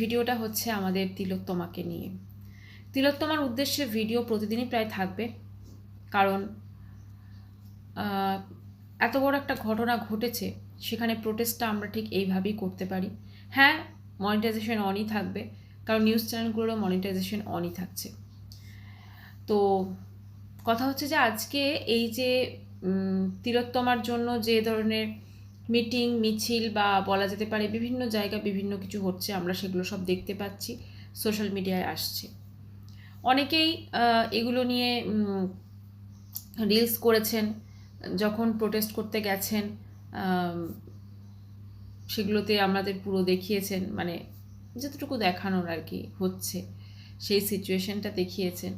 ভিডিওটা হচ্ছে আমাদের তিলোত্তমাকে নিয়ে। তিলোত্তমার উদ্দেশ্যে ভিডিও প্রতিদিনই প্রায় থাকবে। কারণ এত বড় একটা ঘটনা ঘটেছে, সেখানে প্রোটেস্টটা আমরা ঠিক এইভাবেই করতে পারি। হ্যাঁ মনিটাইজেশন অনই থাকবে, কারণ নিউজ চ্যানেলগুলোরও মনিটাইজেশন অনই থাকছে। তো, কথা হচ্ছে যে আজকে এই যে তিলোত্তমার জন্য যে ধরনের মিটিং, মিছিল বা বলা যেতে পারে বিভিন্ন জায়গা বিভিন্ন কিছু হচ্ছে, আমরা সেগুলো সব দেখতে পাচ্ছি সোশ্যাল মিডিয়ায় আসছে। অনেকেই এগুলো নিয়ে রিলস করেছেন, যখন প্রোটেস্ট করতে গেছেন সেগুলোতে আমাদের পুরো দেখিয়েছেন মানে যতটুকু দেখানোর আর কি হচ্ছে, সেই সিচুয়েশনটা দেখিয়েছেন।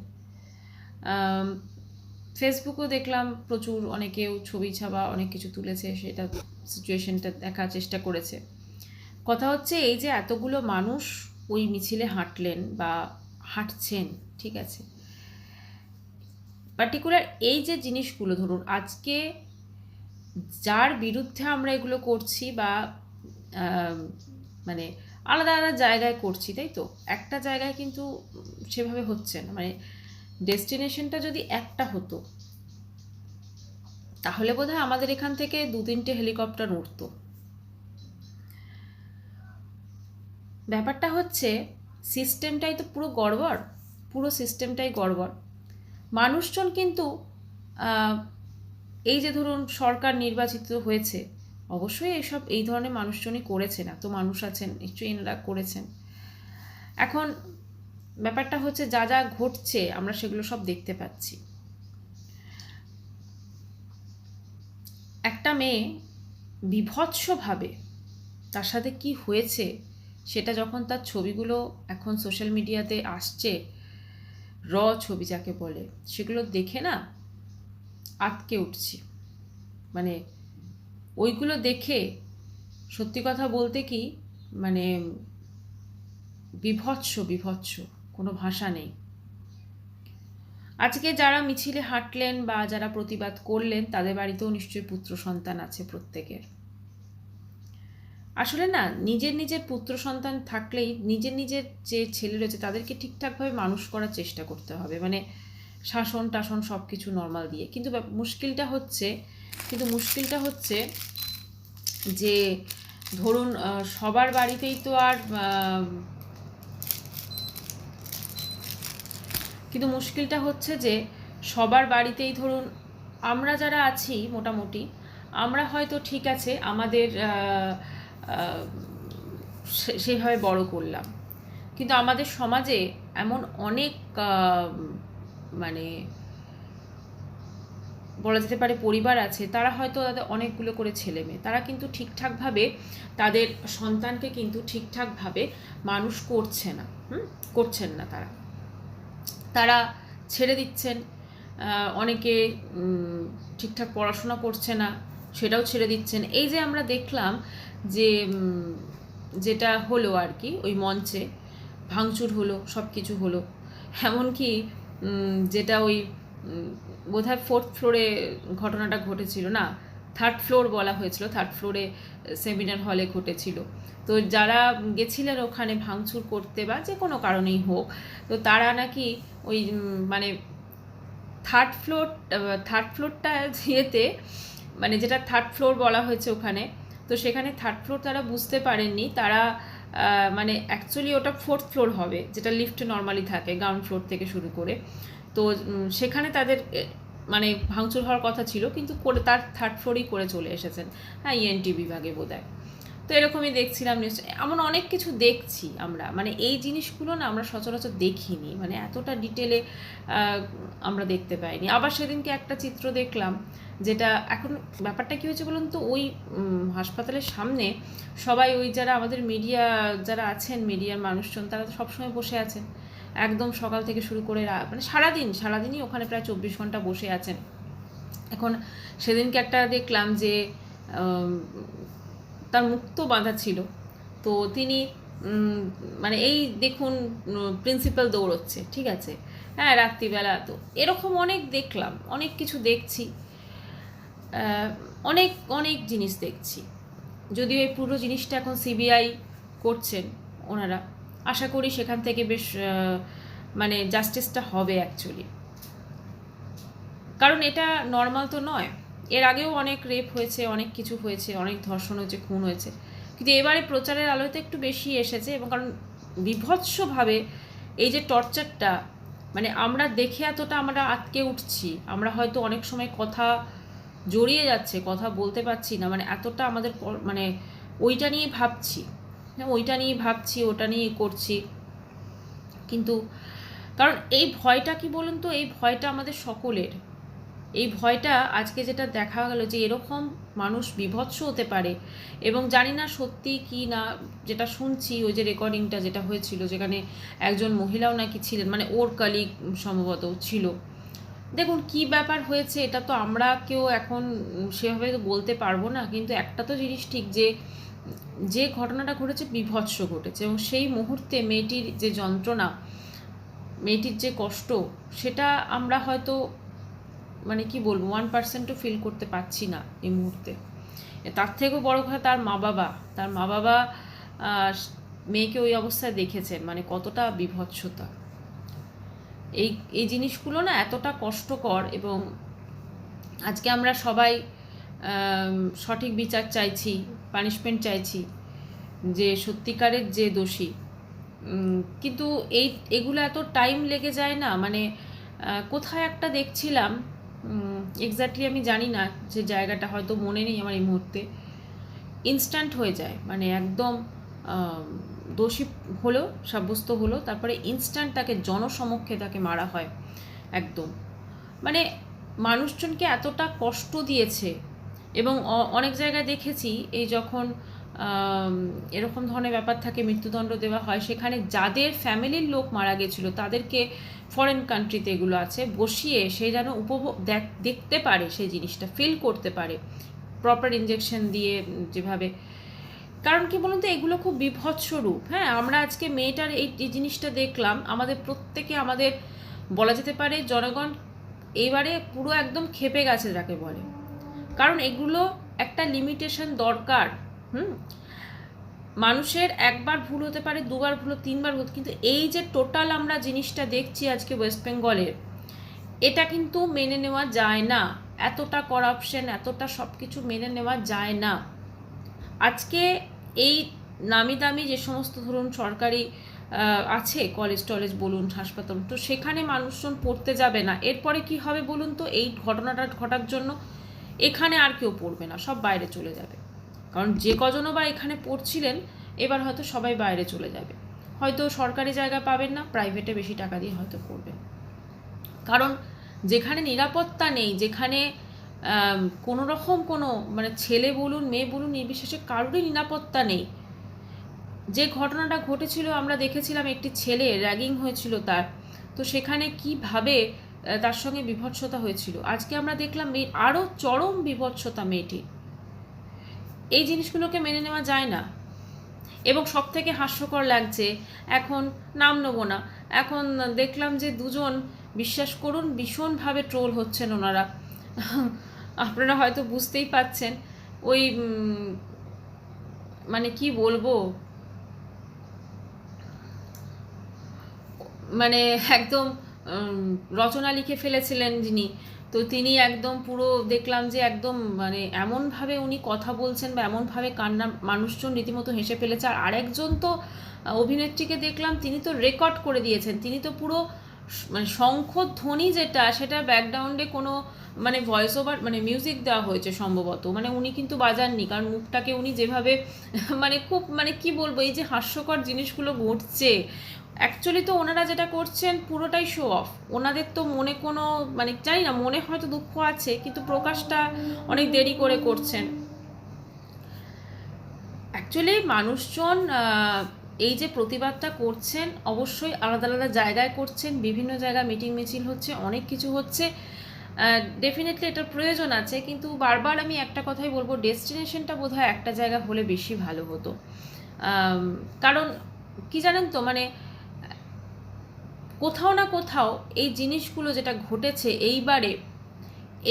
ফেসবুকও দেখলাম প্রচুর, অনেকেও ছবি ছাপা অনেক কিছু তুলেছে, সেটা সিচুয়েশনটা দেখার চেষ্টা করেছে। কথা হচ্ছে, এই যে এতগুলো মানুষ ওই মিছিলে হাঁটলেন বা হাঁটছেন, ঠিক আছে? পার্টিকুলার এই যে জিনিসগুলো, ধরুন, আজকে যার বিরুদ্ধে আমরা এগুলো করছি বা মানে আলাদা আলাদা জায়গায় করছি, তাই তো? একটা জায়গায় কিন্তু সেভাবে হচ্ছে না। মানে ডেস্টিনেশনটা যদি একটা হতো তাহলে বোধহয় আমাদের এখান থেকে দু তিনটে হেলিকপ্টার উঠতো ব্যাপারটা হচ্ছে, সিস্টেমটাই তো পুরো গড়বড়, পুরো সিস্টেমটাই গড়বড়। মানুষজন কিন্তু এই যে ধরুন সরকার নির্বাচিত হয়েছে, অবশ্যই এইসব এই ধরনের মানুষজনই করেছেন, এত মানুষ আছেন, নিশ্চয়ই এনারা করেছেন। এখন ব্যাপারটা হচ্ছে যা যা ঘটছে, আমরা সেগুলো সব দেখতে পাচ্ছি একটা মেয়ে বিভৎসভাবে তার সাথে কি হয়েছে সেটা যখন তার ছবিগুলো এখন সোশ্যাল মিডিয়াতে আসছে, র ছবি যাকে বলে, সেগুলো দেখে না আটকে উঠছি। মানে ওইগুলো দেখে সত্যি কথা বলতে কি মানে বিভৎস বিভৎস, কোনো ভাষা নেই। আজকে যারা মিছিলে হাঁটলেন বা যারা প্রতিবাদ করলেন, তাদের বাড়িতেও নিশ্চয়ই পুত্র সন্তান আছে প্রত্যেকের। আসলে না, নিজের নিজের পুত্র সন্তান থাকলেই নিজের নিজের যে ছেলে রয়েছে, তাদেরকে ঠিকঠাকভাবে মানুষ করার চেষ্টা করতে হবে। মানে শাসন টাসন সব কিছু নর্মাল দিয়ে। কিন্তু মুশকিলটা হচ্ছে, কিন্তু মুশকিলটা হচ্ছে যে ধরুন সবার বাড়িতেই তো আর কিন্তু মুশকিলটা হচ্ছে যে সবার বাড়িতেই ধরুন আমরা যারা আছি মোটামুটি, আমরা হয়তো ঠিক আছে আমাদের সেভাবে বড় করলাম। কিন্তু আমাদের সমাজে এমন অনেক মানে বলা যেতে পারে পরিবার আছে, তারা হয়তো তাদের অনেকগুলো করে ছেলে মেয়ে, তারা কিন্তু ঠিকঠাকভাবে তাদের সন্তানকে কিন্তু ঠিকঠাকভাবে মানুষ করছে না, হুম? করছেন না তারা। তারা ছেড়ে দিচ্ছেন। অনেকে ঠিকঠাক পড়াশোনা করছে না, সেটাও ছেড়ে দিচ্ছেন। এই যে আমরা দেখলাম যে যেটা হলো আর কি, ওই মঞ্চে ভাঙচুর হলো সব কিছু হলো। এমনকি যেটা ওই বোধহয় ফোর্থ ফ্লোরে ঘটনাটা ঘটেছিল না থার্ড ফ্লোর বলা হয়েছিল থার্ড ফ্লোরে সেমিনার হলে ঘটেছিল। তো যারা গেছিলেন ওখানে ভাঙচুর করতে বা যে কোনো কারণেই হোক, তো তারা নাকি ওই মানে থার্ড ফ্লোর থার্ড ফ্লোরটা ইয়েতে মানে যেটা থার্ড ফ্লোর বলা হয়েছে ওখানে, তো সেখানে থার্ড ফ্লোর তারা বুঝতে পারেননি। তারা মানে অ্যাকচুয়ালি ওটা ফোর্থ ফ্লোর হবে, যেটা লিফট নর্মালি থাকে গ্রাউন্ড ফ্লোর থেকে শুরু করে। তো সেখানে তাদের মানে ভাঙচুর হওয়ার কথা ছিল, কিন্তু করে তার থার্ড ফ্লোরই করে চলে এসেছেন হ্যাঁ ইএনটি বিভাগে বোধহয়। তো এরকমই দেখছিলাম নিউজ এমন অনেক কিছু দেখছি আমরা মানে এই জিনিসগুলো না আমরা সচরাচর দেখিনি মানে এতটা ডিটেলে আমরা দেখতে পাইনি। আবার সেদিনকে একটা চিত্র দেখলাম, যেটা এখন ব্যাপারটা কী হয়েছে বলুন তো, ওই হাসপাতালের সামনে সবাই ওই যারা আমাদের মিডিয়া যারা আছেন মিডিয়ার মানুষজন, তারা তো সবসময় বসে আছেন একদম সকাল থেকে শুরু করে মানে সারাদিন, সারাদিনই ওখানে প্রায় চব্বিশ ঘণ্টা বসে আছেন। এখন সেদিনকে একটা দেখলাম যে তার মুক্ত বাঁধা ছিল। তো তিনি মানে এই দেখুন প্রিন্সিপাল দৌড়চ্ছে, ঠিক আছে? হ্যাঁ রাত্রিবেলা তো। এরকম অনেক দেখলাম, অনেক কিছু দেখছি অনেক অনেক জিনিস দেখছি। যদিও এই পুরো জিনিসটা এখন সিবিআই করছেন ওনারা। আশা করি সেখান থেকে বেশ মানে জাস্টিসটা হবে অ্যাকচুয়ালি কারণ এটা নর্মাল তো নয়। এর আগেও অনেক রেপ হয়েছে, অনেক কিছু হয়েছে, অনেক ধর্ষণ হয়েছে, খুন হয়েছে। কিন্তু এবারে প্রচারের আলোতে একটু বেশি এসেছে এবং কারণ বিভৎসভাবে এই যে টর্চারটা মানে আমরা দেখে এতটা আমরা আটকে উঠছি, আমরা হয়তো অনেক সময় কথা জড়িয়ে যাচ্ছে, কথা বলতে পারছি না মানে এতটা আমাদের মানে ওইটা নিয়ে ভাবছি। ওইটা নিয়ে ভাবছি, ওটা নিয়ে করছি। কিন্তু কারণ এই ভয়টা কি বলুন তো? এই ভয়টা আমাদের সকলের। এই ভয়টা আজকে যেটা দেখা গেল যে এরকম মানুষ বিভৎস হতে পারে এবং জানি না সত্যি কি না যেটা শুনছি, ওই যে রেকর্ডিংটা যেটা হয়েছিল যেখানে একজন মহিলাও নাকি ছিলেন মানে ওর কালিগ সম্ভবত ছিল। দেখুন কি ব্যাপার হয়েছে, এটা তো আমরা কেউ এখন সেভাবে তো বলতে পারব না, কিন্তু একটা তো জিনিস ঠিক যে যে ঘটনাটা ঘটেছে বিভৎস ঘটেছে এবং সেই মুহূর্তে মেয়েটির যে যন্ত্রণা, মেয়েটির যে কষ্ট, সেটা আমরা হয়তো মানে কি বলব ওয়ান পার্সেন্টও ফিল করতে পারছি না এই মুহূর্তে। তার থেকেও বড় কথা তার মা বাবা তার মা বাবা মেয়েকে ওই অবস্থায় দেখেছেন মানে কতটা বিভৎসতা। এই এই জিনিসগুলো না এতটা কষ্টকর এবং আজকে আমরা সবাই সঠিক বিচার চাইছি পানিশমেন্ট চাইছি, যে সত্যিকারের যে দোষী। কিন্তু এই, এগুলো এত টাইম লেগে যায় না মানে কোথায় একটা দেখছিলাম এক্স্যাক্টলি আমি জানি না যে জায়গাটা, হয়তো মনে নেই আমার এই মুহূর্তে। ইনস্ট্যান্ট হয়ে যায় মানে একদম দোষী হলো, সাব্যস্ত হলো, তারপরে ইনস্ট্যান্ট তাকে জনসমক্ষে তাকে মারা হয়, একদম। মানে মানুষজনকে এতটা কষ্ট দিয়েছে এবং অনেক জায়গায় দেখেছি এই যখন এরকম ধরনের ব্যাপার থাকে, মৃত্যুদণ্ড দেওয়া হয়, সেখানে যাদের ফ্যামিলির লোক মারা গেছিল, তাদেরকে ফরেন কান্ট্রিতে এগুলো আছে, বসিয়ে সে যেন উপভোগ দেখ- দেখতে পারে সেই জিনিসটা ফিল করতে পারে। প্রপার ইঞ্জেকশন দিয়ে যেভাবে। কারণ কি বলুন তো, এগুলো খুব বিভৎস রূপ হ্যাঁ? আমরা আজকে মেয়েটার এই এই জিনিসটা দেখলাম, আমাদের প্রত্যেকে আমাদের, বলা যেতে পারে জনগণ, এইবারে পুরো একদম খেপে গেছে যাকে বলে। কারণ এগুলো একটা লিমিটেশন দরকার, হুম? মানুষের একবার ভুল হতে পারে, দুবার ভুল তিনবার ভুল কিন্তু এই যে টোটাল আমরা জিনিসটা দেখছি আজকে ওয়েস্ট বেঙ্গলের এটা কিন্তু মেনে নেওয়া যায় না। এতটা করাপশন এতটা সব কিছু মেনে নেওয়া যায় না। আজকে এই নামি দামি যে সমস্ত ধরুন সরকারি আছে কলেজ টলেজ বলুন, হাসপাতাল, তো সেখানে মানুষজন পড়তে যাবে না। এরপরে কি হবে বলুন তো? এই ঘটনাটা ঘটার জন্য এখানে আর কেউ পড়বে না, সব বাইরে চলে যাবে। কারণ যে কজনও বা এখানে পড়ছিলেন, এবার হয়তো সবাই বাইরে চলে যাবে। হয়তো সরকারি জায়গা পাবেন না প্রাইভেটে বেশি টাকা দিয়ে হয়তো পড়বেন। কারণ যেখানে নিরাপত্তা নেই, যেখানে কোনো রকম কোনো মানে ছেলে বলুন, মেয়ে বলুন, নির্বিশেষে কারোরই নিরাপত্তা নেই। যে ঘটনাটা ঘটেছিল, আমরা দেখেছিলাম একটি ছেলে র্যাগিং হয়েছিল তার। তো সেখানে কীভাবে তার সঙ্গে বিভৎসতা হয়েছিল। আজকে আমরা দেখলাম মেয়ে আরও চরম বিভৎসতা মেয়েটির এই জিনিসগুলোকে মেনে নেওয়া যায় না। এবং সব থেকে হাস্যকর লাগছে, এখন নাম নেব না। এখন দেখলাম যে দুজন, বিশ্বাস করুন, ভীষণভাবে ট্রোল হচ্ছেন ওনারা। আপনারা হয়তো বুঝতেই পাচ্ছেন, ওই মানে কি বলব? মানে একদম রচনা লিখে ফেলেছিলেন যিনি। তো তিনি একদম পুরো দেখলাম যে একদম মানে এমনভাবে উনি কথা বলছেন বা এমনভাবে কান্না মানুষজন রীতিমতো হেসে ফেলেছে। আর আরেকজন তো অভিনেত্রীকে দেখলাম তিনি তো রেকর্ড করে দিয়েছেন। তিনি তো পুরো মানে শঙ্খধ্বনি যেটা, সেটা ব্যাকগ্রাউন্ডে কোনো মানে ভয়েস ওভার মানে মিউজিক দেওয়া হয়েছে সম্ভবত। মানে উনি কিন্তু বাজাননি, কারণ মুখটাকে উনি যেভাবে মানে খুব মানে কি বলব, এই যে হাস্যকর জিনিসগুলো ঘটছে অ্যাকচুয়ালি তো ওনারা যেটা করছেন, পুরোটাই শো অফ ওনাদের তো মনে কোনো মানে জানি না, মনে হয়তো দুঃখ আছে, কিন্তু প্রকাশটা অনেক দেরি করে করছেন। অ্যাকচুয়ালি মানুষজন এই যে প্রতিবাদটা করছেন, অবশ্যই আলাদা আলাদা জায়গায় করছেন, বিভিন্ন জায়গায় মিটিং মিছিল হচ্ছে, অনেক কিছু হচ্ছে। ডেফিনেটলি এটার প্রয়োজন আছে, কিন্তু বারবার আমি একটা কথাই বলব ডেস্টিনেশনটা বোধহয় একটা জায়গা হলে বেশি ভালো হতো। কারণ কি জানেন তো মানে কোথাও না কোথাও এই জিনিসগুলো যেটা ঘটেছে এইবারে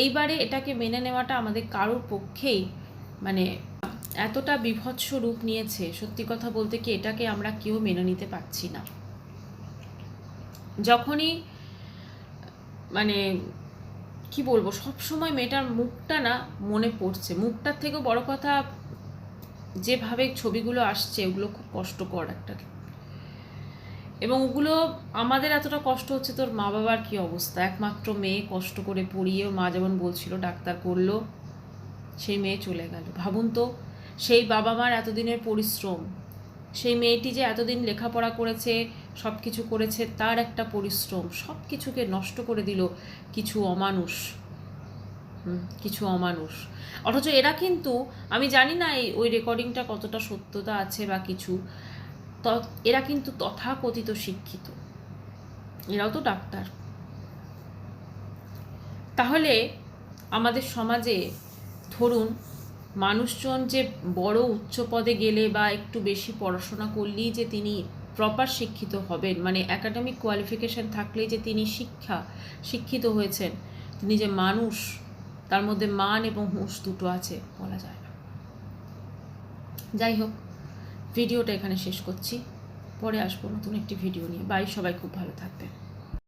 এইবারে এটাকে মেনে নেওয়াটা আমাদের কারোর পক্ষেই মানে এতটা বিভৎস রূপ নিয়েছে, সত্যি কথা বলতে কি এটাকে আমরা কেউ মেনে নিতে পারছি না। যখনই মানে কি বলব সব সময় মেয়েটার মুখটা না মনে পড়ছে। মুখটার থেকেও বড় কথা, যেভাবে ছবিগুলো আসছে, ওগুলো খুব কষ্টকর একটা এবং ওগুলো আমাদের এতটা কষ্ট হচ্ছে, তোর মা বাবার কি অবস্থা? একমাত্র মেয়ে কষ্ট করে পড়িয়ে মা যেমন বলছিল ডাক্তার করল, সেই মেয়ে চলে গেল। ভাবুন তো, সেই বাবা মার এতদিনের পরিশ্রম, সেই মেয়েটি যে এতদিন লেখাপড়া করেছে সব কিছু করেছে, তার একটা পরিশ্রম সব কিছুকে নষ্ট করে দিল কিছু অমানুষ। কিছু অমানুষ। অথচ এরা কিন্তু, আমি জানি না এই, ওই রেকর্ডিংটা কতটা সত্যতা আছে বা কিছু এরা কিন্তু তথাকথিত শিক্ষিত। এরাও তো ডাক্তার। তাহলে আমাদের সমাজে ধরুন, মানুষজন যে বড় উচ্চ পদে গেলে বা একটু বেশি পড়াশোনা করলেই যে তিনি প্রপার শিক্ষিত হবেন মানে একাডেমিক কোয়ালিফিকেশন থাকলেই যে তিনি শিক্ষা, শিক্ষিত হয়েছেন, তিনি যে মানুষ, তার মধ্যে মান এবং হুঁশ দুটো আছে, বলা যায় না। যাই হোক ভিডিওটা এখানে শেষ করছি। পরে আসব নতুন একটি ভিডিও নিয়ে। বাই, সবাই খুব ভালো থাকবেন।